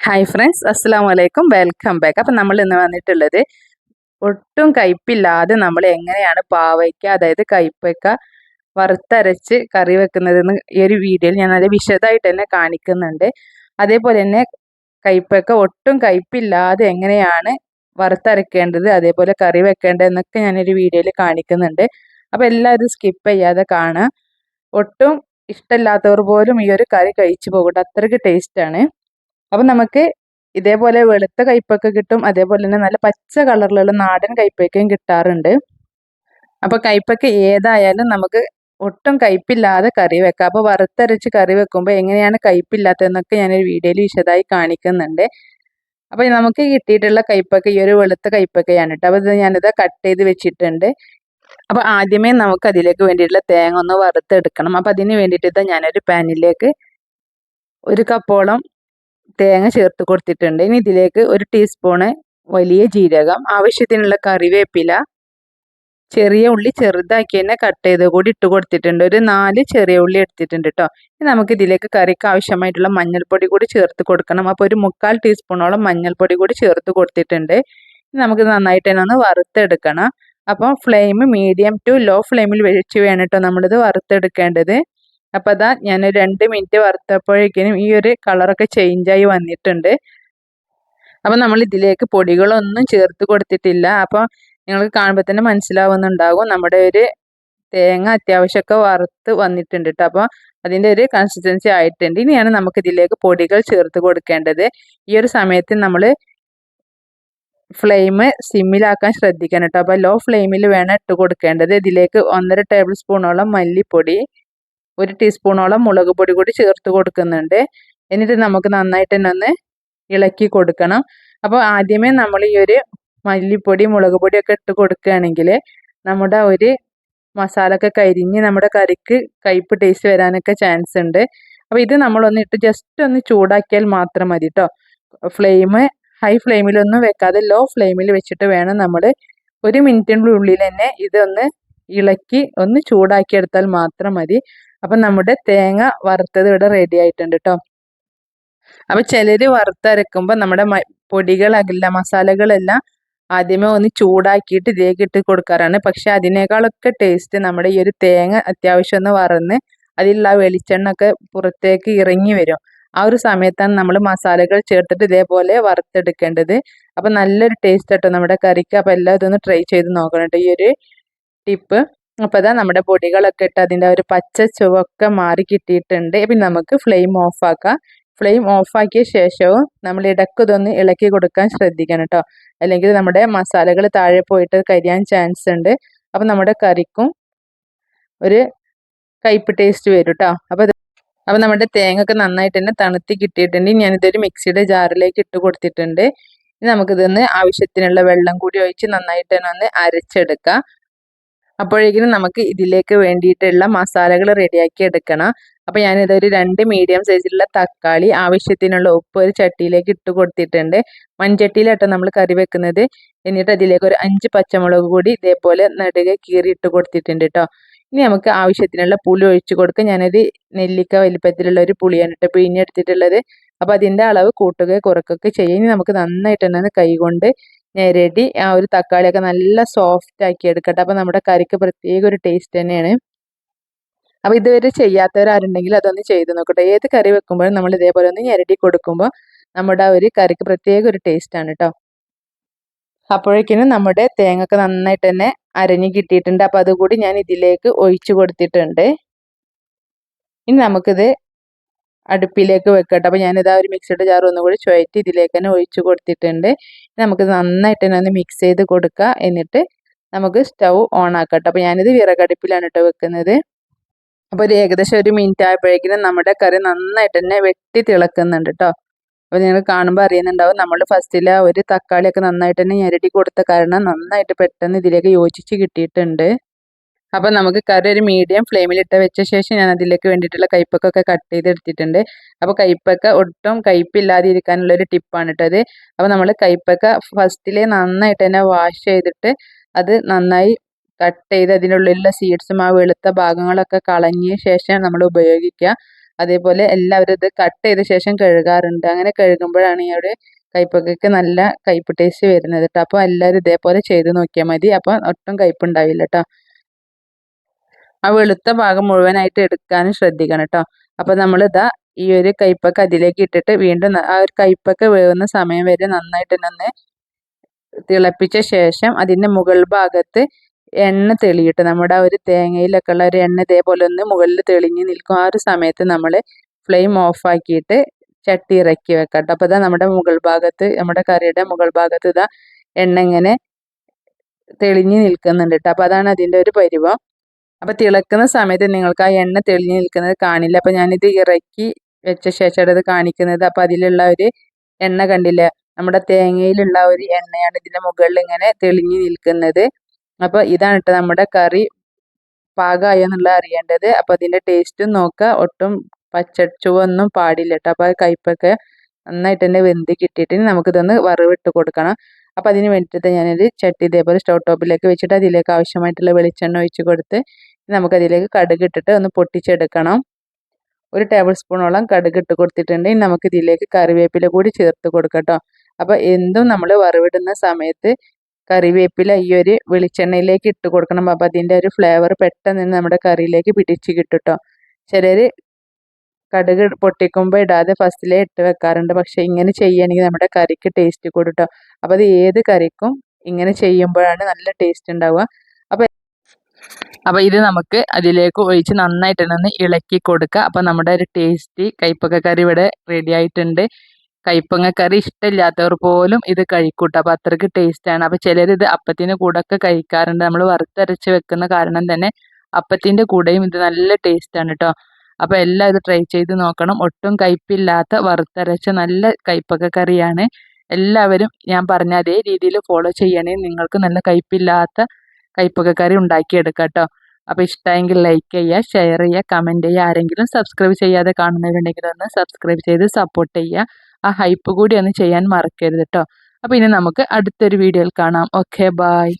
Hi friends അസ്സാം വലൈക്കും welcome back അപ്പം നമ്മൾ ഇന്ന് വന്നിട്ടുള്ളത് ഒട്ടും കയ്പില്ലാതെ നമ്മൾ എങ്ങനെയാണ് പാവയ്ക്ക അതായത് കയ്പയ്ക്ക വറുത്തരച്ച് കറി വെക്കുന്നതെന്ന് ഈ ഒരു വീഡിയോയിൽ ഞാൻ അത് വിശദമായിട്ട് തന്നെ കാണിക്കുന്നുണ്ട്. അതേപോലെ തന്നെ കയ്പയ്ക്ക ഒട്ടും കയ്പില്ലാതെ എങ്ങനെയാണ് വറുത്തരക്കേണ്ടത് അതേപോലെ കറി വെക്കേണ്ടത് എന്നൊക്കെ ഞാനൊരു വീഡിയോയിൽ കാണിക്കുന്നുണ്ട്. അപ്പോൾ എല്ലാവരും സ്കിപ്പ് ചെയ്യാതെ കാണുക. ഒട്ടും ഇഷ്ടമില്ലാത്തവർ പോലും ഈ ഒരു കറി കഴിച്ചു പോകട്ടെ. അത്രയ്ക്ക് ടേസ്റ്റാണ് അപ്പം നമുക്ക് ഇതേപോലെ വെളുത്ത കയ്പൊക്കെ കിട്ടും. അതേപോലെ തന്നെ നല്ല പച്ച കളറിലുള്ള നാടൻ കയ്പ്പയ്ക്കയും കിട്ടാറുണ്ട്. അപ്പോൾ കയ്പൊക്കെ ഏതായാലും നമുക്ക് ഒട്ടും കയ്പില്ലാതെ കറി വെക്കാം. അപ്പോൾ വറുത്തരച്ച് കറി വെക്കുമ്പോൾ എങ്ങനെയാണ് കയ്പില്ലാത്തതെന്നൊക്കെ ഞാനൊരു വീഡിയോയിൽ വിശദമായി കാണിക്കുന്നുണ്ട്. അപ്പോൾ നമുക്ക് കിട്ടിയിട്ടുള്ള കയ്പൊക്കെ ഈ ഒരു വെളുത്ത കയ്പൊക്കെയാണ് കേട്ടോ. അപ്പോൾ ഇത് ഞാനിത് കട്ട് ചെയ്ത് വെച്ചിട്ടുണ്ട്. അപ്പോൾ ആദ്യമേ നമുക്ക് അതിലേക്ക് വേണ്ടിയിട്ടുള്ള തേങ്ങ ഒന്ന് വറുത്തെടുക്കണം. അപ്പോൾ അതിന് വേണ്ടിയിട്ട് ഞാനൊരു പാനിലേക്ക് ഒരു കപ്പോളം തേങ്ങ ചേർത്ത് കൊടുത്തിട്ടുണ്ട്. ഇനി ഇതിലേക്ക് ഒരു ടീസ്പൂണ് വലിയ ജീരകം ആവശ്യത്തിനുള്ള കറിവേപ്പില ചെറിയ ഉള്ളി ചെറുതാക്കി തന്നെ കട്ട് ചെയ്ത് കൂടി ഇട്ട് കൊടുത്തിട്ടുണ്ട്. ഒരു നാല് ചെറിയ ഉള്ളി എടുത്തിട്ടുണ്ട് കേട്ടോ ഇനി നമുക്ക് ഇതിലേക്ക് കറിക്ക് ആവശ്യമായിട്ടുള്ള മഞ്ഞൾപ്പൊടി കൂടി ചേർത്ത് കൊടുക്കണം. അപ്പോൾ ഒരു മുക്കാൽ ടീസ്പൂണോളം മഞ്ഞൾപ്പൊടി കൂടി ചേർത്ത് കൊടുത്തിട്ടുണ്ട്. നമുക്ക് നന്നായിട്ട് തന്നെ ഒന്ന് വറുത്തെടുക്കണം. അപ്പോൾ ഫ്ലെയിം മീഡിയം ടു ലോ ഫ്ലെയിമിൽ വെച്ച് വേണം കേട്ടോ നമ്മളിത് വറുത്തെടുക്കേണ്ടത്. അപ്പോൾ അതാ ഞാൻ രണ്ട് മിനിറ്റ് വറുത്തപ്പോഴേക്കിനും ഈ ഒരു കളറൊക്കെ ചേഞ്ചായി വന്നിട്ടുണ്ട്. അപ്പോൾ നമ്മൾ ഇതിലേക്ക് പൊടികളൊന്നും ചേർത്ത് കൊടുത്തിട്ടില്ല. അപ്പോൾ നിങ്ങൾക്ക് കാണുമ്പോൾ തന്നെ മനസ്സിലാവുന്നുണ്ടാകും. നമ്മുടെ ഒരു തേങ്ങ അത്യാവശ്യമൊക്കെ വറുത്ത് വന്നിട്ടുണ്ട് കേട്ടോ അപ്പോൾ അതിന്റെ ഒരു കൺസിസ്റ്റൻസി ആയിട്ടുണ്ട്. ഇനിയാണ് നമുക്ക് ഇതിലേക്ക് പൊടികൾ ചേർത്ത് കൊടുക്കേണ്ടത്. ഈ ഒരു സമയത്ത് നമ്മൾ ഫ്ലെയിം സിമ്മിലാക്കാൻ ശ്രദ്ധിക്കണം കേട്ടോ അപ്പോൾ ലോ ഫ്ലെയിമിൽ വേണം ഇട്ട് കൊടുക്കേണ്ടത്. ഇതിലേക്ക് ഒന്നര ടേബിൾ സ്പൂണോളം മല്ലിപ്പൊടി ഒരു ടീസ്പൂണോളം മുളക് പൊടി കൂടി ചേർത്ത് കൊടുക്കുന്നുണ്ട്. എന്നിട്ട് നമുക്ക് നന്നായിട്ട് തന്നെ ഒന്ന് ഇളക്കി കൊടുക്കണം. അപ്പോൾ ആദ്യമേ നമ്മൾ ഈ ഒരു മല്ലിപ്പൊടി മുളക് പൊടിയൊക്കെ ഇട്ട് കൊടുക്കുകയാണെങ്കിൽ നമ്മുടെ ഒരു മസാല ഒക്കെ കരിഞ്ഞ് നമ്മുടെ കറിക്ക് കയ്പ്പ് ടേസ്റ്റ് വരാനൊക്കെ ചാൻസ് ഉണ്ട്. അപ്പോൾ ഇത് നമ്മളൊന്ന് ഇട്ട് ജസ്റ്റ് ഒന്ന് ചൂടാക്കിയാൽ മാത്രം മതി കേട്ടോ ഫ്ലെയിം ഹൈ ഫ്ലെയിമിലൊന്നും വെക്കാതെ ലോ ഫ്ലെയിമിൽ വെച്ചിട്ട് വേണം നമ്മൾ ഒരു മിനിറ്റിനുള്ളിൽ തന്നെ ഇതൊന്ന് ഇളക്കി ഒന്ന് ചൂടാക്കിയെടുത്താൽ മാത്രം മതി. അപ്പം നമ്മുടെ തേങ്ങ വറുത്തത് ഇവിടെ റെഡി ആയിട്ടുണ്ട് കേട്ടോ അപ്പം ചിലർ വറുത്തരക്കുമ്പോൾ നമ്മുടെ പൊടികളല്ല മസാലകളെല്ലാം ആദ്യമേ ഒന്ന് ചൂടാക്കിയിട്ട് ഇതിലേക്ക് ഇട്ട് കൊടുക്കാറാണ്. പക്ഷെ അതിനേക്കാളൊക്കെ ടേസ്റ്റ് നമ്മുടെ ഈ ഒരു തേങ്ങ അത്യാവശ്യം ഒന്ന് വറന്ന് അതിലുള്ള വെളിച്ചെണ്ണ ഒക്കെ പുറത്തേക്ക് ഇറങ്ങി വരും. ആ ഒരു സമയത്താണ് നമ്മൾ മസാലകൾ ചേർത്തിട്ട് ഇതേപോലെ വറുത്തെടുക്കേണ്ടത്. അപ്പം നല്ലൊരു ടേസ്റ്റ് കേട്ടോ നമ്മുടെ കറിക്ക്. അപ്പം എല്ലാം ഇതൊന്ന് ട്രൈ ചെയ്ത് നോക്കണം കേട്ടോ ഈ ഒരു ടിപ്പ് അപ്പോൾ അതാ നമ്മുടെ പൊടികളൊക്കെ ഇട്ട് അതിന്റെ ഒരു പച്ച ചുവക്കെ മാറി കിട്ടിയിട്ടുണ്ട്. പിന്നെ നമുക്ക് ഫ്ലെയിം ഓഫാക്കാം. ഫ്ലെയിം ഓഫാക്കിയ ശേഷവും നമ്മൾ ഇടയ്ക്ക് ഇളക്കി കൊടുക്കാൻ ശ്രദ്ധിക്കണം കേട്ടോ. അല്ലെങ്കിൽ നമ്മുടെ മസാലകൾ താഴെ പോയിട്ട് കരിയാൻ ചാൻസ് ഉണ്ട്. അപ്പം നമ്മുടെ കറിക്കും ഒരു കയ്പ് ടേസ്റ്റ് വരും കേട്ടോ അപ്പോൾ അപ്പോൾ നമ്മുടെ തേങ്ങ ഒക്കെ നന്നായിട്ട് തന്നെ തണുത്തി കിട്ടിയിട്ടുണ്ട്. ഞാനിതൊരു മിക്സിയുടെ ജാറിലേക്ക് ഇട്ട് കൊടുത്തിട്ടുണ്ട്. നമുക്കിതൊന്ന് ആവശ്യത്തിനുള്ള വെള്ളം കൂടി ഒഴിച്ച് നന്നായിട്ട് തന്നെ ഒന്ന് അരച്ചെടുക്കാം. അപ്പോഴേക്കും നമുക്ക് ഇതിലേക്ക് വേണ്ടിയിട്ടുള്ള മസാലകൾ റെഡിയാക്കി എടുക്കണം. അപ്പോൾ ഞാനിതൊരു രണ്ട് മീഡിയം സൈസിലുള്ള തക്കാളി ആവശ്യത്തിനുള്ള ഉപ്പ് ഒരു ചട്ടിയിലേക്ക് ഇട്ട് കൊടുത്തിട്ടുണ്ട്. മൺചട്ടിയിലാട്ടോ നമ്മൾ കറി വെക്കുന്നത്. എന്നിട്ട് അതിലേക്ക് ഒരു അഞ്ച് പച്ചമുളക് കൂടി ഇതേപോലെ നടുകെ കീറി ഇട്ട് കൊടുത്തിട്ടുണ്ട് കേട്ടോ ഇനി നമുക്ക് ആവശ്യത്തിനുള്ള പുളി ഒഴിച്ചു കൊടുക്കുക ഞാനൊരു നെല്ലിക്ക വലിപ്പത്തിലുള്ള ഒരു പുളിയാണ് കേട്ടോ പിഴിഞ്ഞെടുത്തിട്ടുള്ളത്. അപ്പോൾ അതിന്റെ അളവ് കൂട്ടുകയോ കുറക്കുകയൊക്കെ ചെയ്യും. ഇനി നമുക്ക് നന്നായിട്ട് തന്നെ കൈകൊണ്ട് ഞെരടി. ആ ഒരു തക്കാളിയൊക്കെ നല്ല സോഫ്റ്റ് ആക്കി എടുക്കട്ടെ. അപ്പോൾ നമ്മുടെ കറിക്ക് പ്രത്യേക ഒരു ടേസ്റ്റ് തന്നെയാണ്. അപ്പോൾ ഇതുവരെ ചെയ്യാത്തവരാരുണ്ടെങ്കിൽ അതൊന്ന് ചെയ്ത് നോക്കട്ടെ. ഏത് കറി വെക്കുമ്പോഴും നമ്മൾ ഇതേപോലെ ഒന്ന് ഞെരടി കൊടുക്കുമ്പോൾ നമ്മുടെ ഒരു കറിക്ക് പ്രത്യേക ഒരു ടേസ്റ്റാണ് കേട്ടോ അപ്പോഴേക്കിനും നമ്മുടെ തേങ്ങ നന്നായിട്ട് തന്നെ അരഞ്ഞു കിട്ടിയിട്ടുണ്ട്. അപ്പോൾ അതുകൂടി ഞാൻ ഇതിലേക്ക് ഒഴിച്ചു കൊടുത്തിട്ടുണ്ട്. ഇനി നമുക്കിത് അടുപ്പിലേക്ക് വെക്കട്ടെ. അപ്പോൾ ഞാനിതാ ഒരു മിക്സിയുടെ ജാർ ഒന്നുകൂടി ചുവറ്റി ഇതിലേക്ക് തന്നെ ഒഴിച്ച് കൊടുത്തിട്ടുണ്ട്. നമുക്ക് നന്നായിട്ട് തന്നെ ഒന്ന് മിക്സ് ചെയ്ത് കൊടുക്കുക എന്നിട്ട് നമുക്ക് സ്റ്റൗ ഓൺ ആക്കട്ടെ. അപ്പോൾ ഞാനിത് വിറകടുപ്പിലാണ് കേട്ടോ വെക്കുന്നത്. അപ്പോൾ ഒരു ഏകദേശം ഒരു മിനിറ്റ് ആയപ്പോഴേക്കും നമ്മുടെ കറി നന്നായിട്ട് തന്നെ വെട്ടി തിളക്കുന്നുണ്ട് കേട്ടോ അപ്പോൾ നിങ്ങൾ കാണുമ്പോൾ അറിയുന്നുണ്ടാവും നമ്മൾ ഫസ്റ്റിലെ ഒരു തക്കാളിയൊക്കെ നന്നായിട്ട് തന്നെ ഞെരടി കൊടുത്ത കാരണം നന്നായിട്ട് പെട്ടെന്ന് ഇതിലേക്ക് യോജിച്ച് കിട്ടിയിട്ടുണ്ട്. അപ്പോൾ നമുക്ക് കറി ഒരു മീഡിയം ഫ്ലെയിമിലിട്ട് വെച്ച ശേഷം ഞാൻ അതിലേക്ക് വേണ്ടിയിട്ടുള്ള കൈപ്പക്കൊക്കെ കട്ട് ചെയ്തെടുത്തിട്ടുണ്ട് അപ്പോൾ കൈപ്പക്ക ഒട്ടും കയ്പില്ലാതിരിക്കാനുള്ള ഒരു ടിപ്പാണ് കേട്ടത് അപ്പോൾ നമ്മൾ കൈപ്പക്ക ഫസ്റ്റിലെ നന്നായിട്ട് തന്നെ വാഷ് ചെയ്തിട്ട് അത് നന്നായി കട്ട് ചെയ്ത് അതിനുള്ളിലുള്ള സീഡ്സും ആ വെളുത്ത ഭാഗങ്ങളൊക്കെ കളഞ്ഞ ശേഷം നമ്മൾ ഉപയോഗിക്കുക. അതേപോലെ എല്ലാവരും ഇത് കട്ട് ചെയ്ത ശേഷം കഴുകാറുണ്ട്. അങ്ങനെ കഴുകുമ്പോഴാണ് ഈ ഒരു കയ്പ്പൊക്കെ നല്ല കയ്പ്പ് ടേസ്റ്റ് വരുന്നത് കേട്ടോ അപ്പോൾ എല്ലാവരും ഇതേപോലെ ചെയ്ത് നോക്കിയാൽ മതി. അപ്പോൾ ഒട്ടും കയ്പ്പുണ്ടാവില്ല കേട്ടോ ആ വെളുത്ത ഭാഗം മുഴുവനായിട്ട് എടുക്കാനും ശ്രദ്ധിക്കണം കേട്ടോ അപ്പം നമ്മൾ ഇതാ ഈ ഒരു കയ്പക്ക അതിലേക്ക് ഇട്ടിട്ട് വീണ്ടും ആ ഒരു കയ്പക്ക വേവുന്ന സമയം വരെ നന്നായിട്ട് തന്നെ തിളപ്പിച്ച ശേഷം അതിന്റെ മുകൾ ഭാഗത്ത് എണ്ണ തെളിയിട്ട് നമ്മുടെ ആ ഒരു തേങ്ങയിലൊക്കെ ഉള്ള ഒരു എണ്ണ ഇതേപോലെ ഒന്ന് മുകളിൽ തെളിഞ്ഞ് നിൽക്കും. ആ ഒരു സമയത്ത് നമ്മൾ ഫ്ലെയിം ഓഫാക്കിയിട്ട് ചട്ടി ഇറക്കി വെക്കാം കേട്ടോ അപ്പോൾ ഇതാ നമ്മുടെ മുകൾ ഭാഗത്ത് നമ്മുടെ കറിയുടെ മുകൾ ഭാഗത്ത് ഇതാ എണ്ണ ഇങ്ങനെ തെളിഞ്ഞ് നിൽക്കുന്നുണ്ട് കേട്ടോ അപ്പോൾ അതാണ് അതിന്റെ ഒരു പരിവം. അപ്പോൾ തിളക്കുന്ന സമയത്ത് നിങ്ങൾക്ക് ആ എണ്ണ തെളിഞ്ഞ് നിൽക്കുന്നത് കാണില്ല. അപ്പോൾ ഞാനിത് ഇറക്കി വെച്ച ശേഷമാണ് ഇത് കാണിക്കുന്നത്. അപ്പോൾ അതിലുള്ള ഒരു എണ്ണ കണ്ടില്ല? നമ്മുടെ തേങ്ങയിലുള്ള ഒരു എണ്ണയാണ് ഇതിന്റെ മുകളിൽ ഇങ്ങനെ തെളിഞ്ഞ് നിൽക്കുന്നത്. അപ്പോൾ ഇതാണ് കേട്ടോ നമ്മുടെ കറി പാകമായോ എന്നുള്ളത് അറിയേണ്ടത്. അപ്പോൾ അതിന്റെ ടേസ്റ്റും നോക്കുക ഒട്ടും പച്ച ചുവൊന്നും പാടില്ല കേട്ടോ അപ്പോൾ കയ്പൊക്കെ നന്നായിട്ട് തന്നെ വെന്ത് കിട്ടിയിട്ട് നമുക്കിതൊന്ന് വറവിട്ട് കൊടുക്കണം. അപ്പോൾ അതിന് വേണ്ടിയിട്ട് ഞാനൊരു ചട്ടി ഇതേപോലെ സ്റ്റൗ ടോപ്പിലേക്ക് വെച്ചിട്ട് അതിലേക്ക് ആവശ്യമായിട്ടുള്ള വെളിച്ചെണ്ണ ഒഴിച്ച് കൊടുത്ത് നമുക്കതിലേക്ക് കടുക് ഇട്ടിട്ട് ഒന്ന് പൊട്ടിച്ചെടുക്കണം. ഒരു ടേബിൾ സ്പൂണോളം കടുക് ഇട്ട് കൊടുത്തിട്ടുണ്ടെങ്കിൽ നമുക്ക് ഇതിലേക്ക് കറിവേപ്പില കൂടി ചേർത്ത് കൊടുക്കട്ടോ. അപ്പോൾ എന്തും നമ്മൾ വറവിടുന്ന സമയത്ത് കറിവേപ്പില ഈ ഒരു വെളിച്ചെണ്ണയിലേക്ക് ഇട്ട് കൊടുക്കണം. അപ്പോൾ അതിന്റെ ഒരു ഫ്ലേവർ പെട്ടെന്ന് നമ്മുടെ കറിയിലേക്ക് പിടിച്ച് കിട്ടുട്ടോ. ചിലർ കടുക് പൊട്ടിക്കുമ്പോൾ ഇടാതെ ഫസ്റ്റിലേ ഇട്ട് വെക്കാറുണ്ട്. പക്ഷേ ഇങ്ങനെ ചെയ്യുകയാണെങ്കിൽ നമ്മുടെ കറിക്ക് ടേസ്റ്റ് കൂടും കേട്ടോ അപ്പോൾ അത് ഏത് കറിക്കും ഇങ്ങനെ ചെയ്യുമ്പോഴാണ് നല്ല ടേസ്റ്റ് ഉണ്ടാവുക. അപ്പോൾ ഇത് നമുക്ക് അതിലേക്ക് ഒഴിച്ച് നന്നായിട്ട് ഒന്ന് ഇളക്കി കൊടുക്കുക അപ്പോൾ നമ്മുടെ ഒരു ടേസ്റ്റി കൈപ്പക്ക കറി ഇവിടെ റെഡി ആയിട്ടുണ്ട്. കൈപ്പങ്ങ കറി ഇഷ്ടമില്ലാത്തവർ പോലും ഇത് കഴിക്കൂട്ടോ. അപ്പോൾ അത്രയ്ക്ക് ടേസ്റ്റാണ് അപ്പോൾ ചിലർ ഇത് അപ്പത്തിന്റെ കൂടെയൊക്കെ കഴിക്കാറുണ്ട്. നമ്മൾ വറുത്തരച്ച് വെക്കുന്ന കാരണം തന്നെ അപ്പത്തിന്റെ കൂടെയും ഇത് നല്ല ടേസ്റ്റാണ് കേട്ടോ അപ്പോൾ എല്ലാം ഇത് ട്രൈ ചെയ്ത് നോക്കണം. ഒട്ടും കയ്പില്ലാത്ത വറുത്തരച്ച നല്ല കയ്പക്ക കറിയാണ്. എല്ലാവരും ഞാൻ പറഞ്ഞ അതേ രീതിയിൽ ഫോളോ ചെയ്യണേ. നിങ്ങൾക്ക് നല്ല കയ്പില്ലാത്ത കയ്പക്ക കറി ഉണ്ടാക്കിയെടുക്കാം കേട്ടോ. അപ്പോൾ ഇഷ്ടമെങ്കിൽ ലൈക്ക് ചെയ്യുക ഷെയർ ചെയ്യുക കമന്റ് ചെയ്യുക. ആരെങ്കിലും സബ്സ്ക്രൈബ് ചെയ്യാതെ കാണുന്നവരുണ്ടെങ്കിൽ ഒന്ന് സബ്സ്ക്രൈബ് ചെയ്ത് സപ്പോർട്ട് ചെയ്യുക. ആ ഹൈപ്പ് കൂടി ഒന്ന് ചെയ്യാൻ മറക്കരുത് കേട്ടോ. അപ്പോൾ ഇനി നമുക്ക് അടുത്തൊരു വീഡിയോയിൽ കാണാം. Okay bye